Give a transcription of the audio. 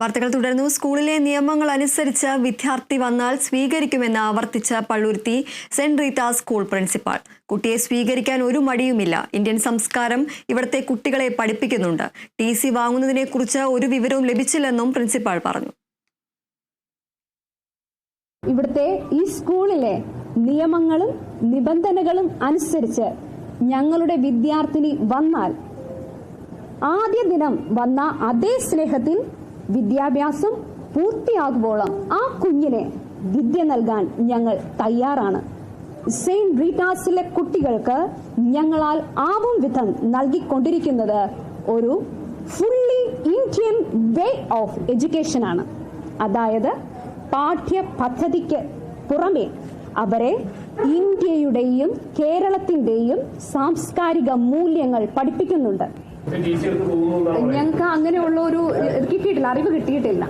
വാർത്തകൾ തുടർന്നു സ്കൂളിലെ നിയമങ്ങൾ അനുസരിച്ച് വിദ്യാർത്ഥി വന്നാൽ സ്വീകരിക്കുമെന്ന് ആവർത്തിച്ച Palluruthy saint Rita school principal. കുട്ടിയെ സ്വീകരിക്കാൻ ഒരു മടിയുമില്ല. ഇന്ത്യൻ സംസ്കാരം ഇവിടുത്തെ കുട്ടികളെ പഠിപ്പിക്കുന്നുണ്ട്. ടി സി വാങ്ങുന്നതിനെക്കുറിച്ച് ഒരു വിവരവും ലഭിച്ചില്ലെന്നും പ്രിൻസിപ്പാൾ പറഞ്ഞു. ഇവിടുത്തെ ഈ സ്കൂളിലെ നിയമങ്ങളും നിബന്ധനകളും അനുസരിച്ച് ഞങ്ങളുടെ വിദ്യാർത്ഥിനി വന്നാൽ ആദ്യ ദിനം വന്ന അതേ സ്നേഹത്തിൽ വിദ്യാഭ്യാസം പൂർത്തിയാകുമ്പോളം ആ കുഞ്ഞിനെ വിദ്യ നൽകാൻ ഞങ്ങൾ തയ്യാറാണ്. സെയിന്റ് റീറ്റാസിലെ കുട്ടികൾക്ക് ഞങ്ങളാൽ ആവും വിധം നൽകിക്കൊണ്ടിരിക്കുന്നത് ഒരു fully Indian way of education ആണ്. അതായത് പാഠ്യ പദ്ധതിക്ക് പുറമെ അവരെ ഇന്ത്യയുടെയും കേരളത്തിന്റെയും സാംസ്കാരിക മൂല്യങ്ങൾ പഠിപ്പിക്കുന്നുണ്ട്. ഞങ്ങൾക്ക് അങ്ങനെയുള്ള ഒരു കിട്ടിയിട്ടില്ല അറിവ് കിട്ടിയിട്ടില്ല.